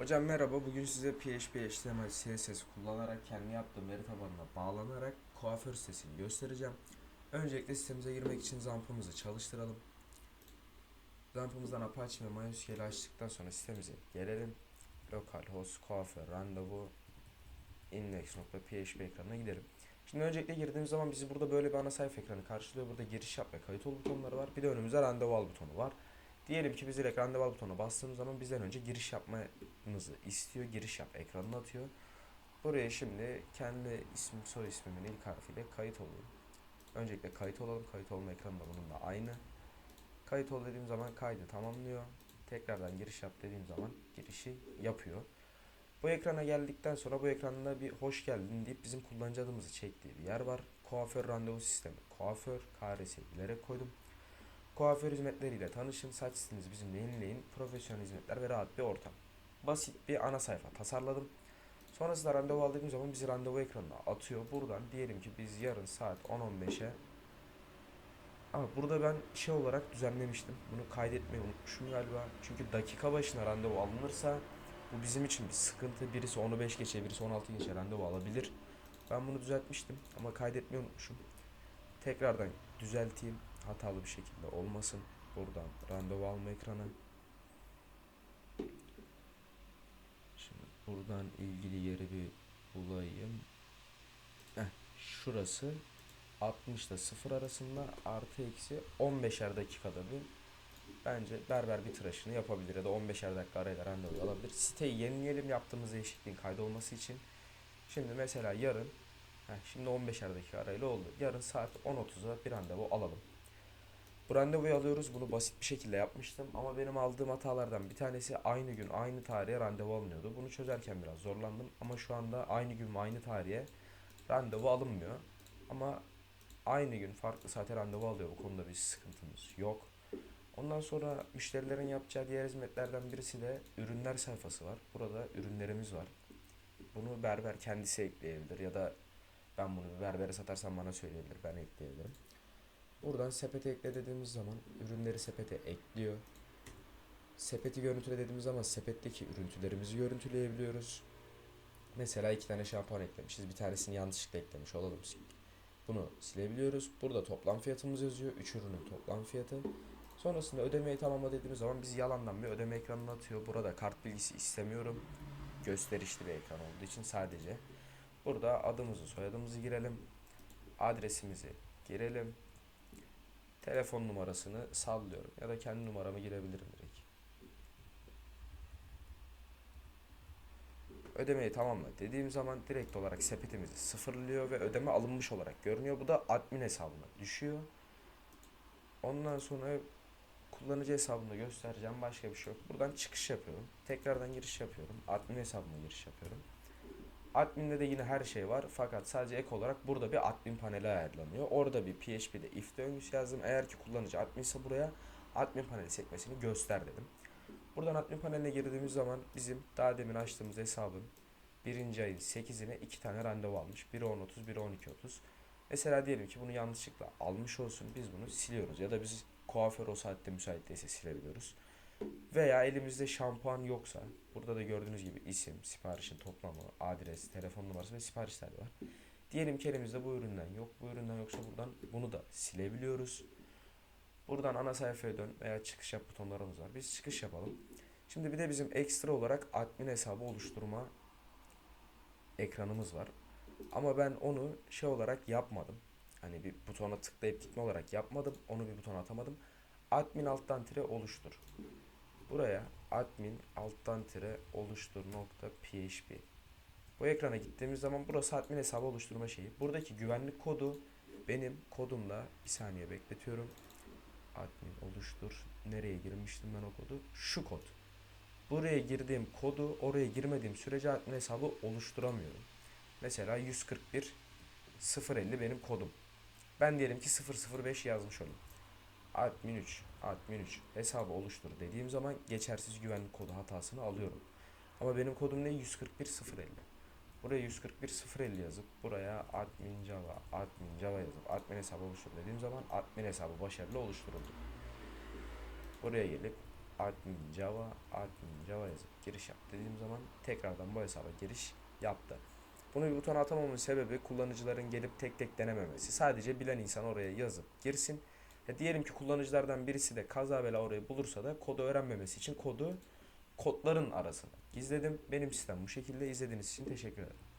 Hocam merhaba. Bugün size PHP, HTML, CSS kullanarak kendi yaptığım veri tabanına bağlanarak kuaför sitesini göstereceğim. Öncelikle sitemize girmek için zampımızı çalıştıralım. Zampımızdan Apache ve MySQL açtıktan sonra sitemize gelelim. Localhost, kuaför, randevu, index.php ekranına gidelim. Şimdi öncelikle girdiğimiz zaman bizi burada böyle bir ana sayfa ekranı karşılıyor. Burada giriş yap ve kayıt ol butonları var. Bir de önümüzde randevu al butonu var. Diyelim ki biz direkt randevu al butonuna bastığımız zaman bizden önce giriş yapmamızı istiyor. Giriş yap ekranını atıyor. Buraya şimdi kendi isim soy ismimin ilk harfiyle kayıt olayım. Öncelikle kayıt olalım. Kayıt olma ekranı da bununla aynı. Kayıt ol dediğim zaman kaydı tamamlıyor. Tekrardan giriş yap dediğim zaman girişi yapıyor. Bu ekrana geldikten sonra bu ekranda bir hoş geldin deyip bizim kullanıcı adımızı çektiği bir yer var. Kuaför randevu sistemi. Kuaför KRS bilerek koydum. Kuaför hizmetleriyle tanışın, saç stilinizi bizimle yenileyin, profesyonel hizmetler ve rahat bir ortam. Basit bir ana sayfa tasarladım. Sonrasında randevu aldığım zaman bizi randevu ekranına atıyor. Buradan diyelim ki biz yarın saat 10.15'e ama burada ben şey olarak düzenlemiştim. Bunu kaydetmeyi unutmuşum galiba. Çünkü dakika başına randevu alınırsa bu bizim için bir sıkıntı. Birisi 10'u 5 geçe, birisi 16 geçe randevu alabilir. Ben bunu düzeltmiştim ama kaydetmeyi unutmuşum. Tekrardan düzelteyim. Hatalı bir şekilde olmasın. Buradan randevu alma ekranı. Şimdi buradan ilgili yeri bir bulayım. Heh, şurası 60 ile 0 arasında artı eksi 15'er dakikada bir bence berber bir tıraşını yapabilir ya da 15'er dakika arayla randevu alabilir. Siteyi yenileyelim yaptığımız değişikliğin kaydolması için. Şimdi mesela yarın heh, şimdi 15'er dakika arayla oldu. Yarın saat 10.30'a bir randevu alalım. Bu randevuyu alıyoruz. Bunu basit bir şekilde yapmıştım. Ama benim aldığım hatalardan bir tanesi aynı gün aynı tarihe randevu alınıyordu. Bunu çözerken biraz zorlandım. Ama şu anda aynı gün ve aynı tarihe randevu alınmıyor. Ama aynı gün farklı saate randevu alıyor. Bu konuda bir sıkıntımız yok. Ondan sonra müşterilerin yapacağı diğer hizmetlerden birisi de ürünler sayfası var. Burada ürünlerimiz var. Bunu berber kendisi ekleyebilir ya da ben bunu berbere satarsam bana söyleyebilir. Ben ekleyebilirim. Buradan sepete ekle dediğimiz zaman ürünleri sepete ekliyor. Sepeti görüntüle dediğimiz zaman sepetteki ürüntülerimizi görüntüleyebiliyoruz. Mesela iki tane şampuan eklemişiz. Bir tanesini yanlışlıkla eklemiş olalım. Bunu silebiliyoruz. Burada toplam fiyatımız yazıyor. Üç ürünün toplam fiyatı. Sonrasında ödemeyi tamamla dediğimiz zaman bizi yalandan bir ödeme ekranına atıyor. Burada kart bilgisi istemiyorum. Gösterişli bir ekran olduğu için sadece. Burada adımızı soyadımızı girelim. Adresimizi girelim. Telefon numarasını sallıyorum ya da kendi numaramı girebilirim direkt. Ödemeyi tamamla dediğim zaman direkt olarak sepetimizi sıfırlıyor ve ödeme alınmış olarak görünüyor. Bu da admin hesabına düşüyor. Ondan sonra kullanıcı hesabını göstereceğim. Başka bir şey yok. Buradan çıkış yapıyorum. Tekrardan giriş yapıyorum. Admin hesabına giriş yapıyorum. Admin'de de yine her şey var fakat sadece ek olarak burada bir admin paneli ayarlanıyor. Orada bir PHP'de if döngüsü yazdım. Eğer ki kullanıcı adminse buraya admin paneli sekmesini göster dedim. Buradan admin paneline girdiğimiz zaman bizim daha demin açtığımız hesabın birinci ayın 8'ine iki tane randevu almış. Biri 10.30, biri 12.30. Mesela diyelim ki bunu yanlışlıkla almış olsun. Biz bunu siliyoruz ya da biz kuaför o saatte müsait değilse silebiliyoruz. Veya elimizde şampuan yoksa burada da gördüğünüz gibi isim, siparişin toplamı, adres, telefon numarası ve siparişler var. Diyelim ki elimizde bu üründen yok. Bu üründen yoksa buradan bunu da silebiliyoruz. Buradan ana sayfaya dön veya çıkış yap butonlarımız var. Biz çıkış yapalım. Şimdi bir de bizim ekstra olarak admin hesabı oluşturma ekranımız var. Ama ben onu şey olarak yapmadım. Hani bir butona tıklayıp gitme olarak yapmadım. Onu bir butona atamadım. Admin alttan tire oluştur. Buraya admin alttan tire oluştur nokta php. Bu ekrana gittiğimiz zaman burası admin hesabı oluşturma şeyi. Buradaki güvenlik kodu benim kodumla bir saniye bekletiyorum. Admin oluştur. Nereye girmiştim ben o kodu? Şu kod. Buraya girdiğim kodu oraya girmediğim sürece admin hesabı oluşturamıyorum. Mesela 141 050 benim kodum. Ben diyelim ki 005 yazmış olayım. Admin 3, admin 3 hesabı oluştur dediğim zaman geçersiz güvenlik kodu hatasını alıyorum. Ama benim kodum ne? 141.050. Buraya 141.050 yazıp buraya admin java, admin java yazıp admin hesabı oluştur dediğim zaman admin hesabı başarılı oluşturuldu. Buraya gelip admin java admin java yazıp giriş yap dediğim zaman tekrardan bu hesaba giriş yaptı. Bunu bir butona atamamın sebebi kullanıcıların gelip tek tek denememesi. Sadece bilen insan oraya yazıp girsin. E diyelim ki kullanıcılardan birisi de kaza bela orayı bulursa da kodu öğrenmemesi için kodu kodların arasına gizledim. Benim sistem bu şekilde. izlediğiniz için teşekkür ederim.